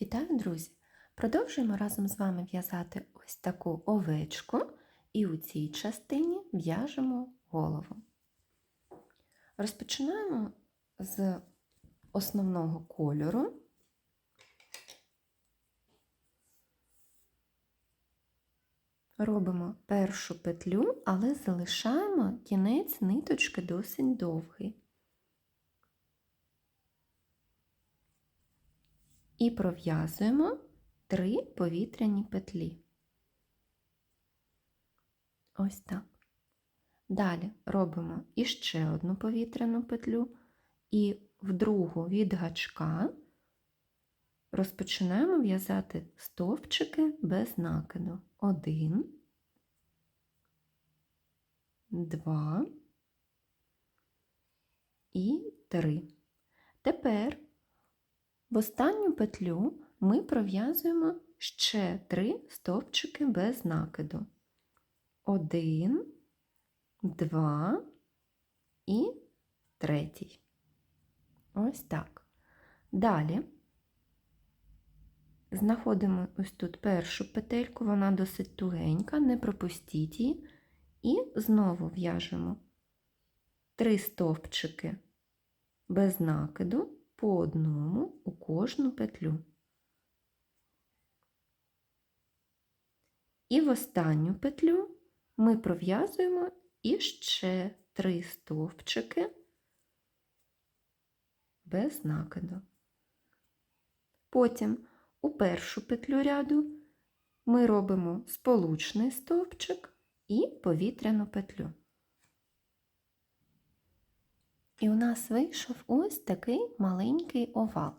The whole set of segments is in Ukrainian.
Вітаю, друзі! Продовжуємо разом з вами в'язати ось таку овечку, і у цій частині в'яжемо голову. Розпочинаємо з основного кольору. Робимо першу петлю, але залишаємо кінець ниточки досить довгий. І пров'язуємо три повітряні петлі. Ось так. Далі робимо іще одну повітряну петлю, і в другу від гачка розпочинаємо в'язати стовпчики без накиду. Один, два і три. Тепер в останню петлю ми пров'язуємо ще три стовпчики без накиду. Один, два і третій. Ось так. Далі знаходимо ось тут першу петельку, вона досить тугенька, не пропустіть її, і знову в'яжемо три стовпчики без накиду по одному у кожну петлю. І в останню петлю ми пров'язуємо іще три стовпчики без накиду. Потім у першу петлю ряду ми робимо сполучний стовпчик і повітряну петлю. І у нас вийшов ось такий маленький овал.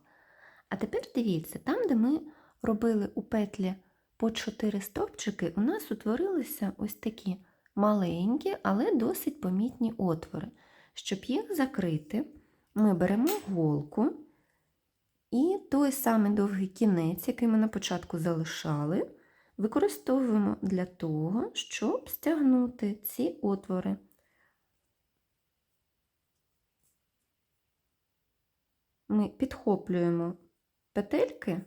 А тепер дивіться, там, де ми робили у петлі по 4 стовпчики, у нас утворилися ось такі маленькі, але досить помітні отвори. Щоб їх закрити, ми беремо голку і той самий довгий кінець, який ми на початку залишали, використовуємо для того, щоб стягнути ці отвори. Ми підхоплюємо петельки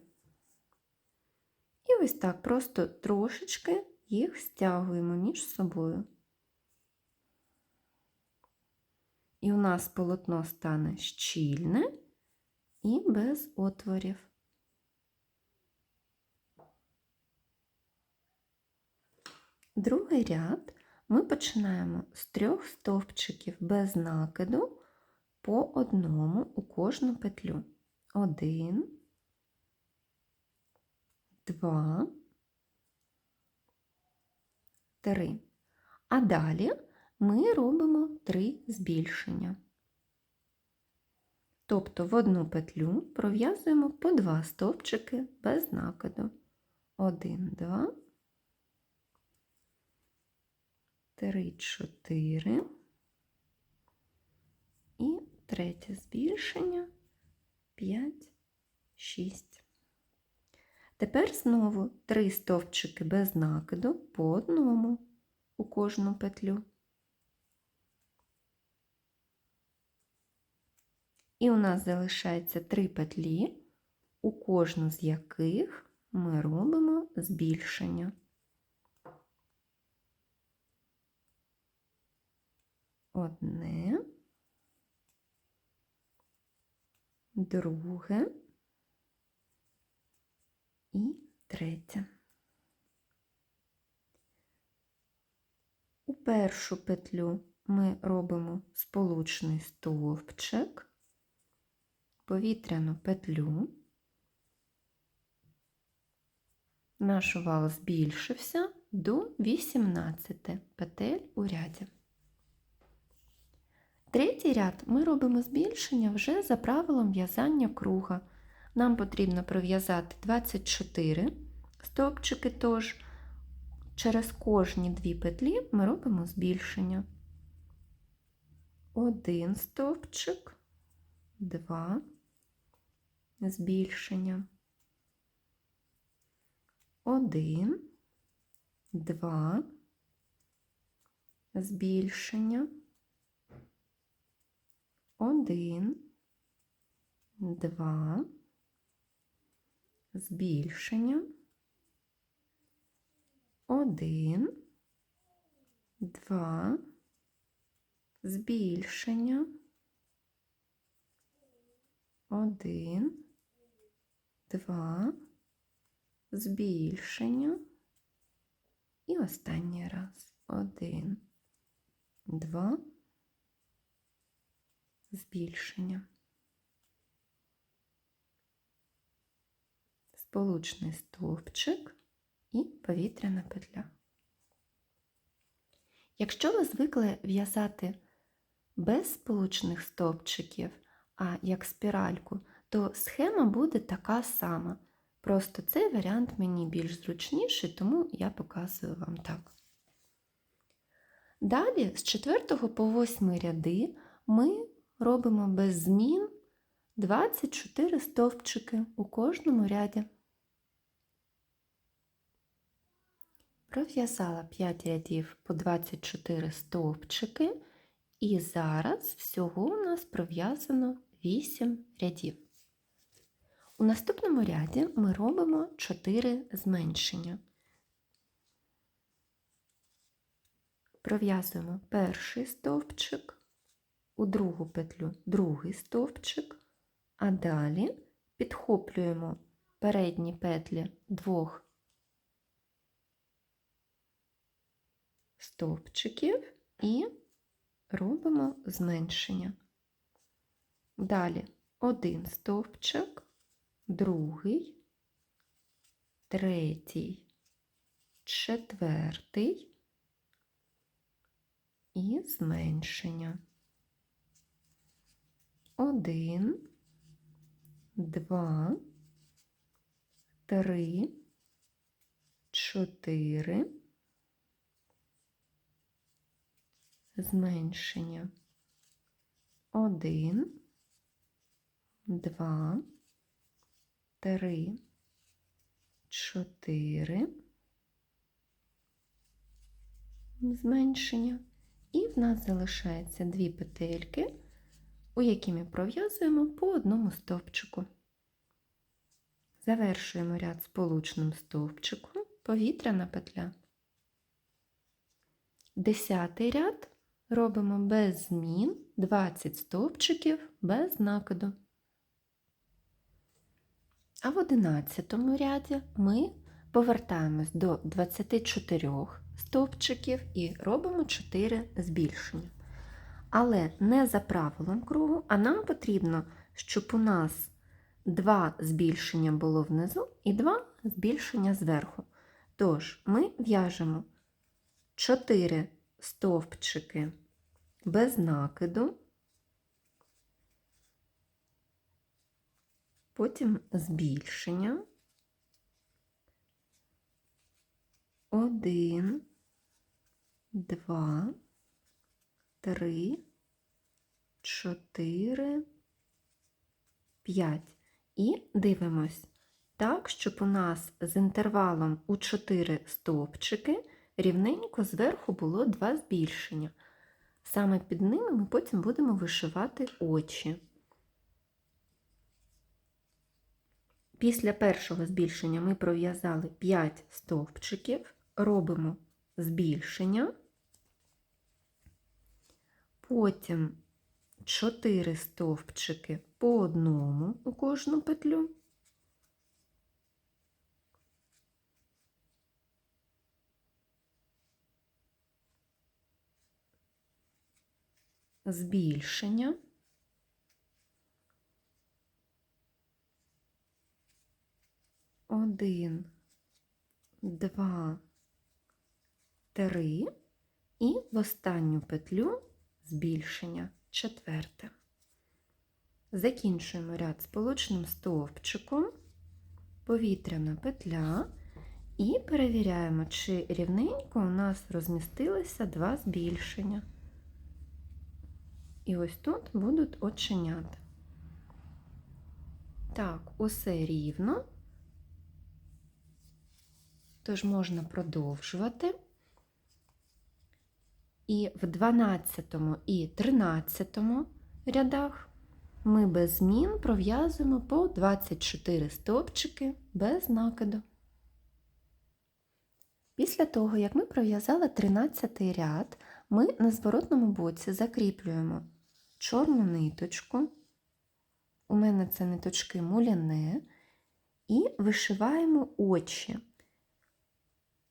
і ось так просто трошечки їх стягуємо між собою. І у нас полотно стане щільне і без отворів. Другий ряд ми починаємо з трьох стовпчиків без накиду по одному у кожну петлю. Один, два, три. А далі ми робимо три збільшення. Тобто в одну петлю пров'язуємо по два стовпчики без накиду. Один, два, три, чотири третє збільшення 5, 6. Тепер знову три стовпчики без накиду по одному у кожну петлю. І у нас залишається три петлі, у кожну з яких ми робимо збільшення. Одне. Друге і третє. У першу петлю ми робимо сполучний стовпчик, повітряну петлю. Наш овал збільшився до 18 петель у ряді. Третій ряд ми робимо збільшення вже за правилом в'язання круга. Нам потрібно пров'язати 24 стовпчики, тож через кожні дві петлі ми робимо збільшення. Один стовпчик, два, збільшення. Один, два, збільшення один, два, збільшення, один, два, збільшення, один, два, збільшення. І останній раз. Один, два, збільшення. Сполучний стовпчик і повітряна петля. Якщо ви звикли в'язати без сполучних стовпчиків, а як спіральку, то схема буде така сама. Просто цей варіант мені більш зручніший, тому я показую вам так. Далі з 4 по 8 ряди ми робимо без змін 24 стовпчики у кожному ряді. Пров'язала 5 рядів по 24 стовпчики, і зараз всього у нас пров'язано 8 рядів. У наступному ряді ми робимо 4 зменшення. Пров'язуємо перший стовпчик, у другу петлю другий стовпчик, а далі підхоплюємо передні петлі двох стовпчиків і робимо зменшення. Далі один стовпчик, другий, третій, четвертий і зменшення. Один, два, три, чотири. Зменшення. Один, два, три, чотири. Зменшення. І в нас залишається дві петельки, у які ми пров'язуємо по одному стовпчику. Завершуємо ряд сполучним стовпчиком, повітряна петля. Десятий ряд робимо без змін 20 стовпчиків без накиду. А в 11 ряді ми повертаємось до 24 стовпчиків і робимо 4 збільшення. Але не за правилом кругу, а нам потрібно, щоб у нас два збільшення було внизу і два збільшення зверху. Тож ми в'яжемо 4 стовпчики без накиду, потім збільшення. Один, два, три, чотири, п'ять. І дивимось так, щоб у нас з інтервалом у 4 стовпчики рівненько зверху було два збільшення. Саме під ними ми потім будемо вишивати очі. Після першого збільшення ми пров'язали 5 стовпчиків, робимо збільшення, потім 4 стовпчики по одному у кожну петлю. збільшення. Один, два, три і в останню петлю збільшення четверте. Закінчуємо ряд сполучним стовпчиком, повітряна петля і перевіряємо, чи рівненько у нас розмістилися два збільшення. І ось тут будуть оченята. Так, усе рівно, тож можна продовжувати. І в 12 і 13 рядах ми без змін пров'язуємо по 24 стовпчики без накиду. Після того, як ми пров'язали 13 ряд, ми на зворотному боці закріплюємо чорну ниточку, у мене це ниточки муляне, і вишиваємо очі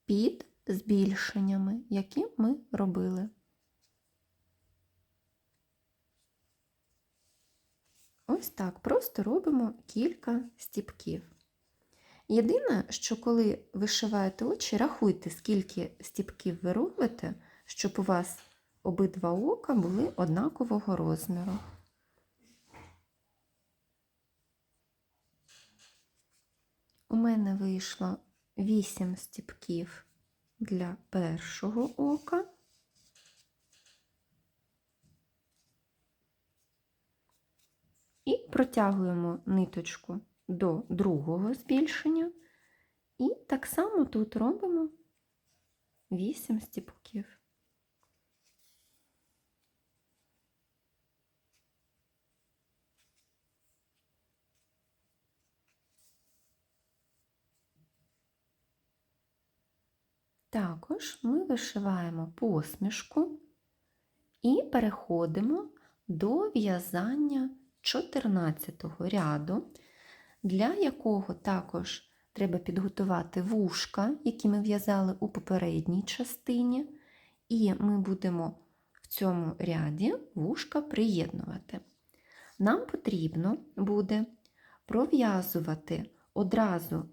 під збільшеннями, які ми робили. Ось так, просто робимо кілька стіпків. Єдине, що коли вишиваєте очі, рахуйте, скільки стіпків ви робите, щоб у вас обидва ока були однакового розміру. У мене вийшло 8 стіпків для першого ока. І протягуємо ниточку до другого збільшення. І так само тут робимо 8 стіпків. Також ми вишиваємо посмішку і переходимо до в'язання 14 ряду, для якого також треба підготувати вушка, які ми в'язали у попередній частині, і ми будемо в цьому ряді вушка приєднувати. Нам потрібно буде пров'язувати одразу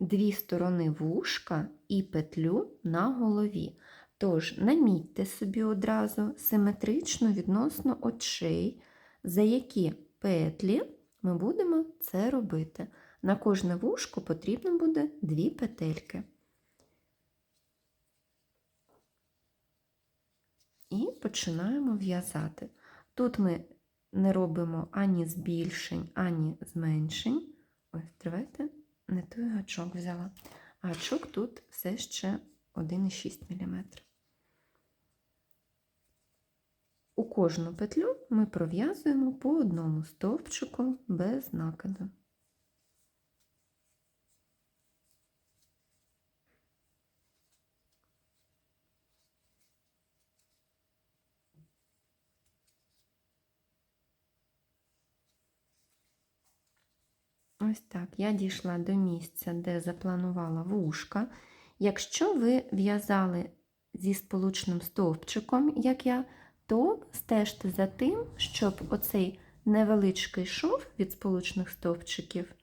дві сторони вушка і петлю на голові. Тож намітьте собі одразу симетрично відносно очей, за які петлі ми будемо це робити. На кожне вушко потрібно буде дві петельки. І починаємо в'язати. Тут ми не робимо ані збільшень, ані зменшень. Ось, тривайте, не той гачок взяла. Гачок тут все ще 1,6 мм. У кожну петлю ми пров'язуємо по одному стовпчику без накиду. Ось так, я дійшла до місця, де запланувала вушка. Якщо ви в'язали зі сполучним стовпчиком, як я, то стежте за тим, щоб оцей невеличкий шов від сполучних стовпчиків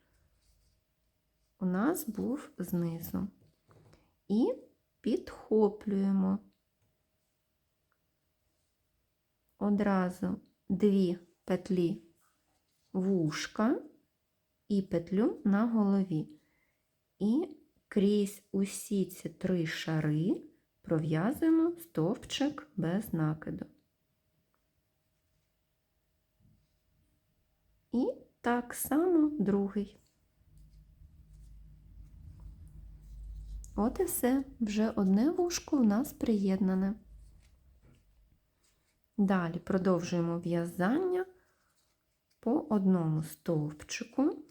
у нас був знизу. І підхоплюємо одразу дві петлі вушка і петлю на голові. І крізь усі ці три шари пров'язуємо стовпчик без накиду. І так само другий. От і все, вже одне вушко у нас приєднане. Далі продовжуємо в'язання по одному стовпчику.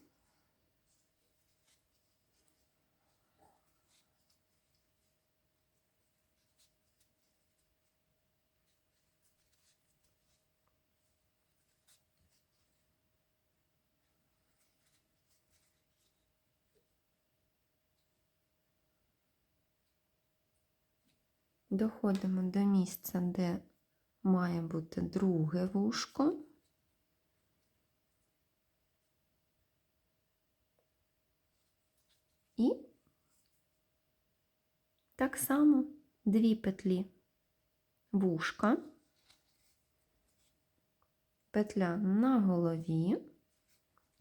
Доходимо до місця, де має бути друге вушко. І так само дві петлі вушка, петля на голові,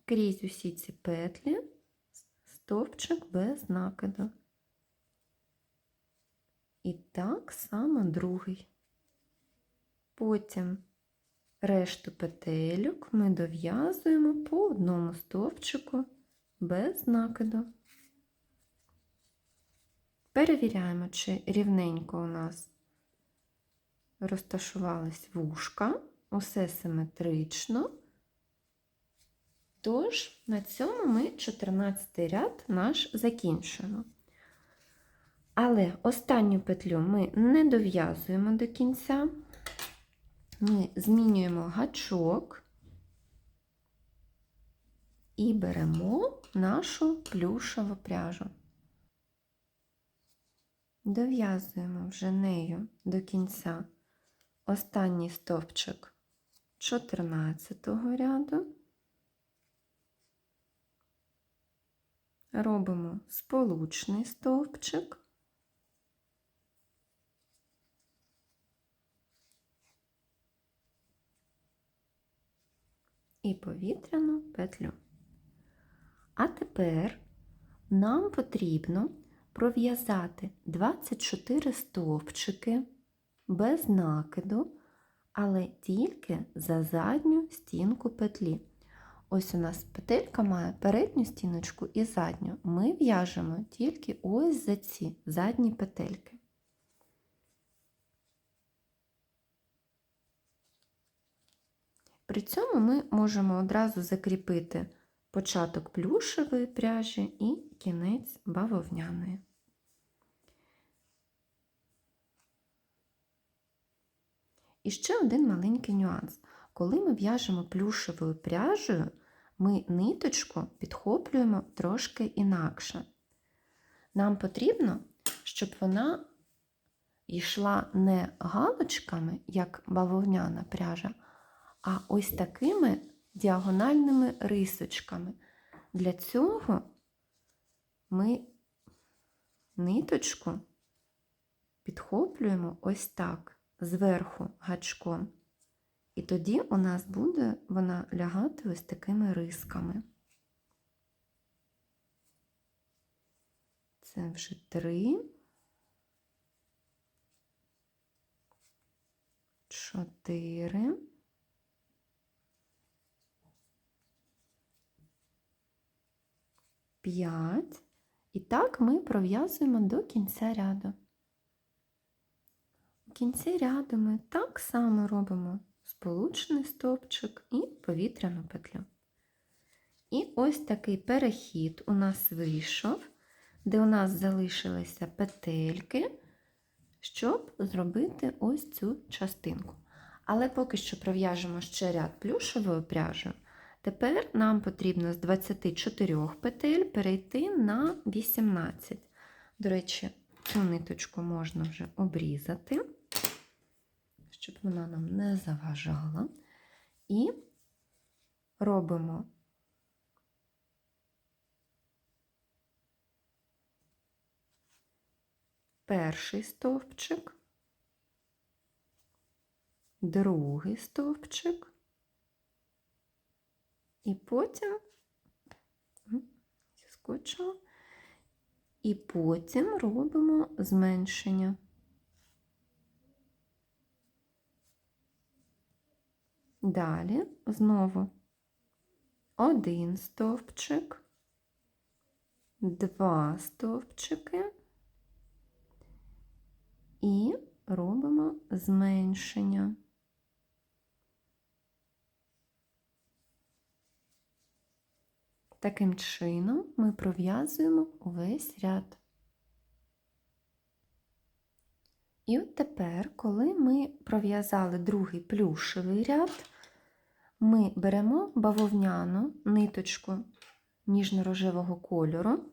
крізь усі ці петлі, стовпчик без накиду. І так само другий. Потім решту петельок ми дов'язуємо по одному стовпчику без накиду. Перевіряємо, чи рівненько у нас розташувались вушка, усе симетрично. Тож, на цьому ми 14 ряд наш закінчуємо. Але останню петлю ми не дов'язуємо до кінця. Ми змінюємо гачок і беремо нашу плюшеву пряжу. Дов'язуємо вже нею до кінця останній стовпчик 14 ряду. Робимо сполучний стовпчик. І повітряну петлю. А тепер нам потрібно пров'язати 24 стовпчики без накиду, але тільки за задню стінку петлі. Ось у нас петелька має передню стіночку і задню. Ми в'яжемо тільки ось за ці задні петельки. При цьому ми можемо одразу закріпити початок плюшевої пряжі і кінець бавовняної. І ще один маленький нюанс. Коли ми в'яжемо плюшевою пряжею, ми ниточку підхоплюємо трошки інакше. Нам потрібно, щоб вона йшла не галочками, як бавовняна пряжа, а ось такими діагональними рисочками. Для цього ми ниточку підхоплюємо ось так, зверху гачком. І тоді у нас буде вона лягати ось такими рисками. Це вже три, чотири. П'ять. І так ми пров'язуємо до кінця ряду. У кінці ряду ми так само робимо сполучений стовпчик і повітряну петлю. І ось такий перехід у нас вийшов, де у нас залишилися петельки, щоб зробити ось цю частинку. Але поки що пров'яжемо ще ряд плюшевою пряжею. Тепер нам потрібно з 24 петель перейти на 18. До речі, цю ниточку можна вже обрізати щоб вона нам не заважала. І робимо перший стовпчик, другий стовпчик, і потім скочила, і потім робимо зменшення. Далі знову один стовпчик, два стовпчики і робимо зменшення. Таким чином ми пров'язуємо увесь ряд. І от тепер, коли ми пров'язали другий плюшевий ряд, ми беремо бавовняну ниточку ніжно-рожевого кольору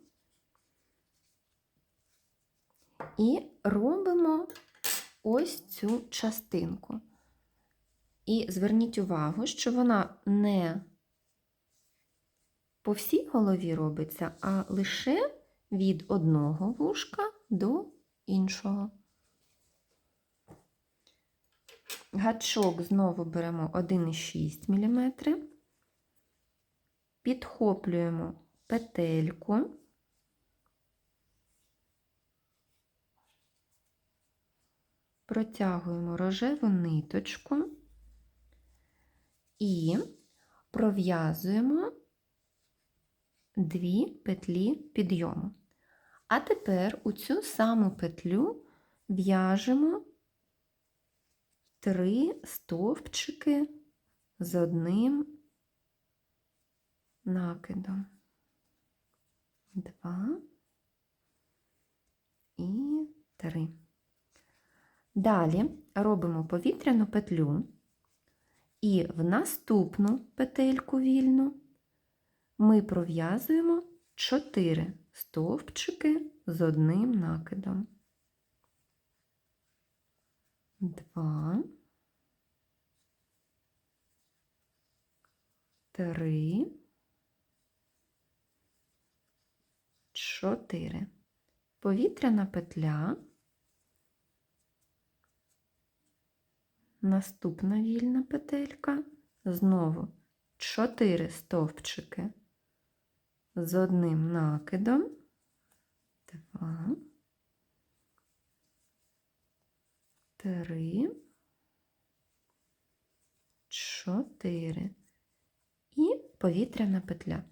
і робимо ось цю частинку. І зверніть увагу, що вона не по всій голові робиться, а лише від одного вушка до іншого. Гачок знову беремо 1,6 мм, підхоплюємо петельку, протягуємо рожеву ниточку. І пров'язуємо дві петлі підйому. А тепер у цю саму петлю в'яжемо три стовпчики з одним накидом. Два і три. Далі робимо повітряну петлю і в наступну петельку вільну ми пров'язуємо 4 стовпчики з одним накидом. Два, три, чотири. Повітряна петля. Наступна вільна петелька. Знову 4 стовпчики з одним накидом. Два. Три. Чотири. І повітряна петля.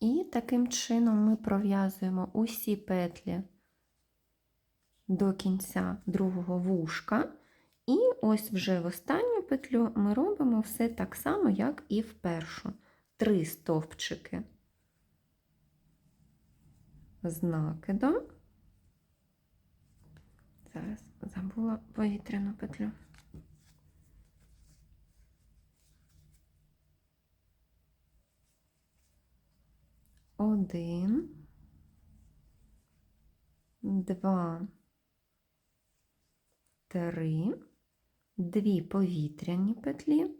І таким чином ми пров'язуємо усі петлі до кінця другого вушка. І ось вже в останню петлю ми робимо все так само, як і в першу. Три стовпчики з накидом. Зараз забула повітряну петлю. Один, два, три, дві повітряні петлі.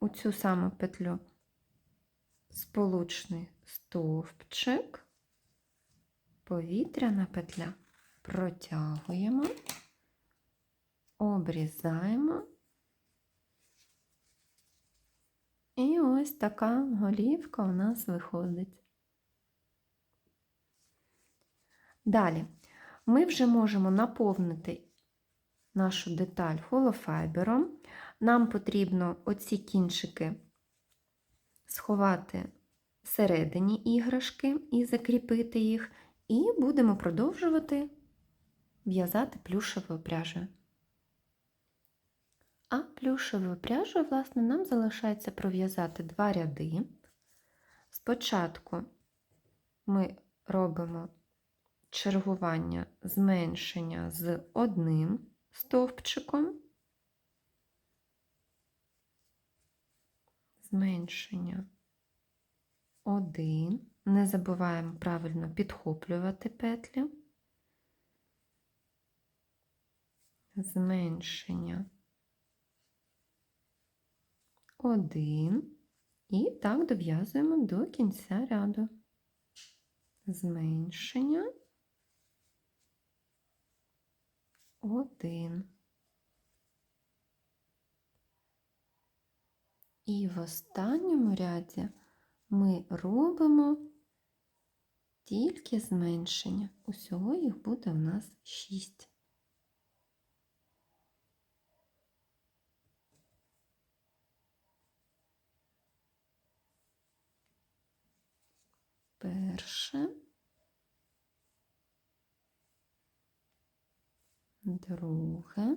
У цю саму петлю сполучний стовпчик, повітряна петля. Протягуємо, обрізаємо. І ось така голівка у нас виходить. Далі ми вже можемо наповнити нашу деталь холофайбером. Нам потрібно оці кінчики сховати всередині іграшки і закріпити їх, і будемо продовжувати в'язати плюшевою пряжею. А плюшевою пряжею, власне, нам залишається пров'язати два ряди. Спочатку ми робимо чергування зменшення з одним стовпчиком, зменшення один. Не забуваємо правильно підхоплювати петлі, зменшення один. І так дов'язуємо до кінця ряду. Зменшення один. І в останньому ряді ми робимо тільки зменшення. Усього їх буде в нас 6. Перше. Друге.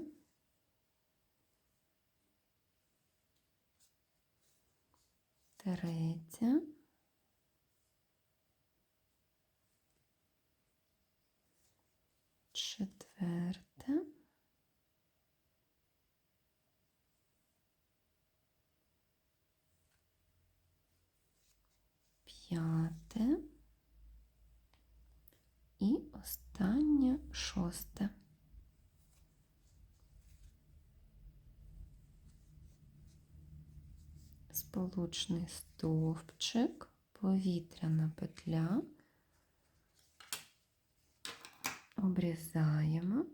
Третє. Четверте. П'яте. І останнє шосте. Сполучний стовпчик, повітряна петля, обрізаємо.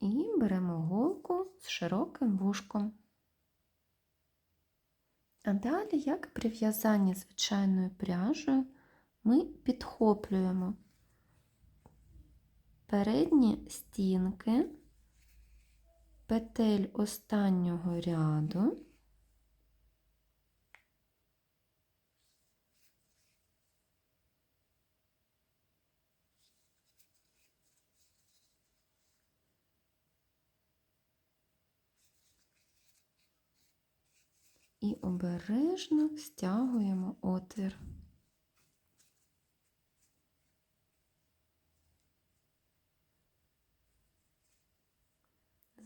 І беремо голку з широким вушком. А далі, як при в'язанні звичайною пряжею, ми підхоплюємо передні стінки петель останнього ряду. І обережно стягуємо отвір.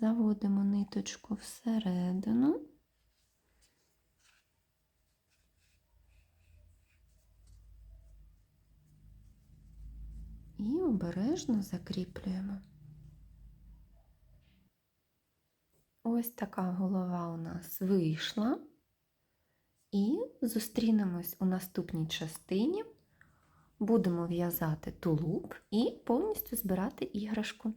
Заводимо ниточку всередину. І обережно закріплюємо. Ось така голова у нас вийшла. І зустрінемось у наступній частині. Будемо в'язати тулуб і повністю збирати іграшку.